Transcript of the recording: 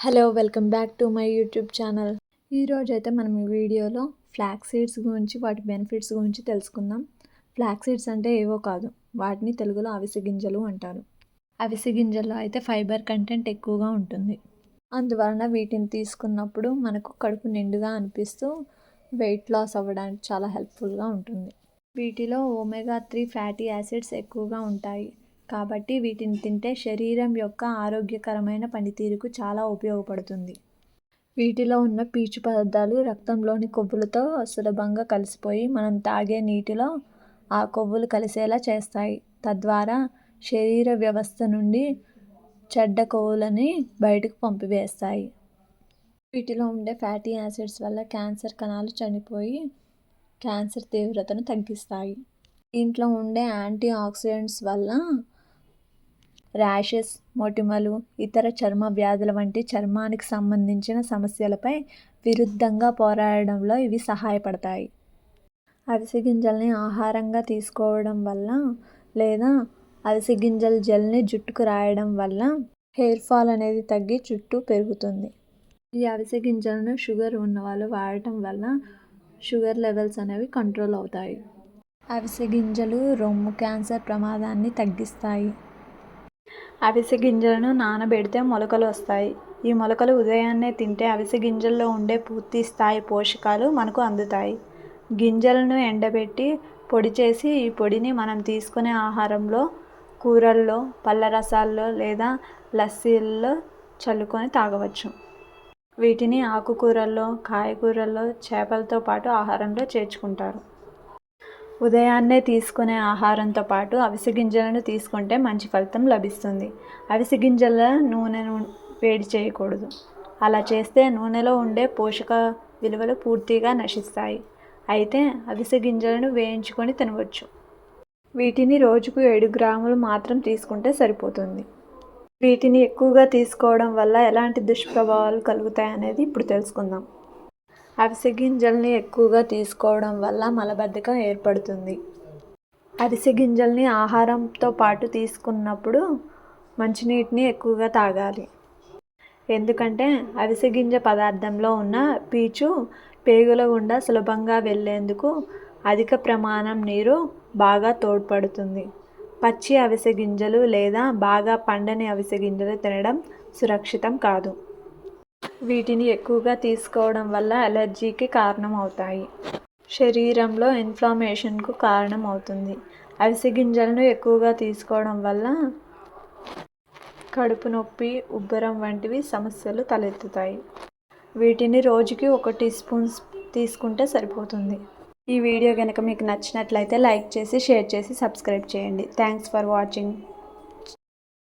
Hello welcome back to my YouTube channel ఈరోజు అయితే మనం ఈ వీడియోలో ఫ్లాక్ సీడ్స్ గురించి వాటి బెనిఫిట్స్ గురించి తెలుసుకుందాం. ఫ్లాక్ సీడ్స్ అంటే ఏవో కాదు. వాటిని తెలుగులో అవిసె గింజలు అంటారు. అవిసె గింజల్లో అయితే ఫైబర్ కంటెంట్ ఎక్కువగా ఉంటుంది. అందువలన వీటిని తీసుకున్నప్పుడు మనకు కడుపు నిండుగా అనిపిస్తూ వెయిట్ లాస్ అవ్వడానికి చాలా హెల్ప్ఫుల్గా ఉంటుంది. వీటిలో ఒమేగా త్రీ ఫ్యాటీ యాసిడ్స్ ఎక్కువగా ఉంటాయి. కాబట్టి వీటిని తింటే శరీరం యొక్క ఆరోగ్యకరమైన పనితీరుకు చాలా ఉపయోగపడుతుంది. వీటిలో ఉన్న పీచు పదార్థాలు రక్తంలోని కొవ్వులతో సులభంగా కలిసిపోయి మనం తాగే నీటిలో ఆ కొవ్వులు కలిసేలా చేస్తాయి. తద్వారా శరీర వ్యవస్థ నుండి చెడ్డ కొవ్వులని బయటకు పంపివేస్తాయి. వీటిలో ఉండే ఫ్యాటీ యాసిడ్స్ వల్ల క్యాన్సర్ కణాలు చనిపోయి క్యాన్సర్ తీవ్రతను తగ్గిస్తాయి. దీంట్లో ఉండే యాంటీ ఆక్సిడెంట్స్ వల్ల ర్యాషెస్ మొటిమలు ఇతర చర్మ వ్యాధుల వంటి చర్మానికి సంబంధించిన సమస్యలపై విరుద్ధంగా పోరాడడంలో ఇవి సహాయపడతాయి. అవిసె గింజల్ని ఆహారంగా తీసుకోవడం వల్ల లేదా అవిసె గింజల జెల్ని జుట్టుకు రాయడం వల్ల హెయిర్ ఫాల్ అనేది తగ్గి జుట్టు పెరుగుతుంది. ఈ అవిసె గింజలను షుగర్ ఉన్నవాళ్ళు వాడటం వల్ల షుగర్ లెవెల్స్ అనేవి కంట్రోల్ అవుతాయి. అవిసె గింజలు రొమ్ము క్యాన్సర్ ప్రమాదాన్ని తగ్గిస్తాయి. అవిసె గింజలను నానబెడితే మొలకలు వస్తాయి. ఈ మొలకలు ఉదయాన్నే తింటే అవిసె గింజల్లో ఉండే పూర్తి స్థాయి పోషకాలు మనకు అందుతాయి. గింజలను ఎండబెట్టి పొడి చేసి ఈ పొడిని మనం తీసుకునే ఆహారంలో కూరల్లో పళ్ళ రసాల్లో లేదా లస్సీల్లో చల్లుకొని తాగవచ్చు. వీటిని ఆకుకూరల్లో కాయగూరల్లో చేపలతో పాటు ఆహారంలో చేర్చుకుంటారు. ఉదయాన్నే తీసుకునే ఆహారంతో పాటు అవిసె గింజలను తీసుకుంటే మంచి ఫలితం లభిస్తుంది. అవిసె గింజల నూనెను వేడి చేయకూడదు. అలా చేస్తే నూనెలో ఉండే పోషక విలువలు పూర్తిగా నశిస్తాయి. అయితే అవిసె గింజలను వేయించుకొని తినవచ్చు. వీటిని రోజుకు ఏడు గ్రాములు మాత్రం తీసుకుంటే సరిపోతుంది. వీటిని ఎక్కువగా తీసుకోవడం వల్ల ఎలాంటి దుష్ప్రభావాలు కలుగుతాయి అనేది ఇప్పుడు తెలుసుకుందాం. అవిసె గింజల్ని ఎక్కువగా తీసుకోవడం వల్ల మలబద్ధకం ఏర్పడుతుంది. అవిసె గింజల్ని ఆహారంతో పాటు తీసుకున్నప్పుడు మంచినీటిని ఎక్కువగా తాగాలి. ఎందుకంటే అవిసె గింజ పదార్థంలో ఉన్న పీచు పేగుల గుండా సులభంగా వెళ్ళేందుకు అధిక ప్రమాణం నీరు బాగా తోడ్పడుతుంది. పచ్చి అవిసె గింజలు లేదా బాగా పండని అవిసె గింజలు తినడం సురక్షితం కాదు. వీటిని ఎక్కువగా తీసుకోవడం వల్ల అలర్జీకి కారణమవుతాయి. శరీరంలో ఇన్ఫ్లమేషన్కు కారణమవుతుంది. అవిసె గింజలను ఎక్కువగా తీసుకోవడం వల్ల కడుపు నొప్పి ఉబ్బరం వంటివి సమస్యలు తలెత్తుతాయి. వీటిని రోజుకి ఒక టీ స్పూన్స్ తీసుకుంటే సరిపోతుంది. ఈ వీడియో కనుక మీకు నచ్చినట్లయితే లైక్ చేసి షేర్ చేసి సబ్స్క్రైబ్ చేయండి. Thanks for watching.